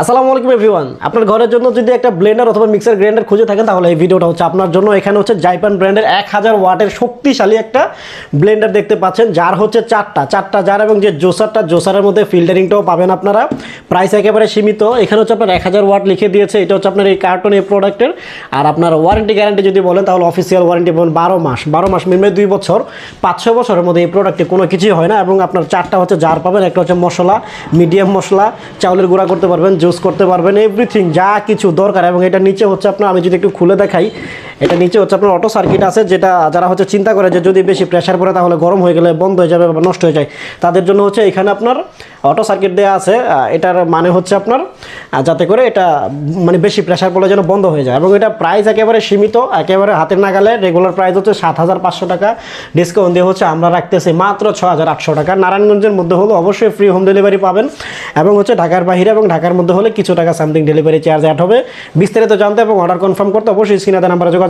আসসালামু আলাইকুম এভরিওয়ান। আপনার ঘরের জন্য যদি একটা ব্লেন্ডার অথবা মিক্সার গ্রাইন্ডার খুঁজে থাকেন, তাহলে এই ভিডিওটা হচ্ছে আপনার জন্য। এখানে হচ্ছে জাইপান ব্র্যান্ডের এক হাজার ওয়াটের শক্তিশালী একটা ব্লেন্ডার দেখতে পাচ্ছেন, যার হচ্ছে চারটা। চারটা জার এবং যে জোসারটা, জোসারের মধ্যে ফিল্টারিংটাও পাবেন আপনারা। প্রাইস একেবারে সীমিত। এখানে হচ্ছে আপনার এক হাজার ওয়াট লিখে দিয়েছে। এটা হচ্ছে আপনার এই কার্টন এই প্রোডাক্টের আর আপনার ওয়ারেন্টি গ্যারান্টি যদি বলেন, তাহলে অফিসিয়াল ওয়ারেন্টি বলেন বারো মাস। বারো মাস মিনিমাম দুই বছর, পাঁচ ছয় বছরের মধ্যে এই প্রোডাক্টে কোনো কিছুই হয় না। এবং আপনার চারটা হচ্ছে জার পাবেন। একটা হচ্ছে মশলা মিডিয়াম মশলা, চাউলের গুঁড়া করতে পারবেন জুস করতে পারবেন এভরিথিং যা কিছু দরকার। এবং এটা নিচে হচ্ছে আপনার, আমি যদি একটু খুলে দেখাই এটা নিচে হচ্ছে আপনার অটো সার্কিট আছে, যেটা যারা হচ্ছে চিন্তা করে যে যদি বেশি প্রেশার পড়ে তাহলে গরম হয়ে গেলে বন্ধ হয়ে যাবে বা নষ্ট হয়ে যায়, তাদের জন্য হচ্ছে এখানে আপনার অটো সার্কিট দেওয়া আছে এটার মানে হচ্ছে আপনার যাতে করে এটা মানে বেশি প্রেশার পড়লে যেন বন্ধ হয়ে যায় এবং এটা প্রাইস একেবারে সীমিত, একেবারে হাতের নাগালে রেগুলার প্রাইস হচ্ছে সাত হাজার পাঁচশো টাকা ডিসকাউন্ট দিয়ে হচ্ছে আমরা রাখতেছি মাত্র ছ হাজার আটশো টাকা। নারায়ণগঞ্জের মধ্যে হলে অবশ্যই ফ্রি হোম ডেলিভারি পাবেন এবং হচ্ছে ঢাকার বাইরে এবং ঢাকার মধ্যে হলে কিছু টাকা সামথিং ডেলিভারি চার্জ অ্যাড হবে। বিস্তারিত জানতে এবং অর্ডার কনফার্ম করতে অবশ্যই স্ক্রিনে নাম্বারে যোগাযোগ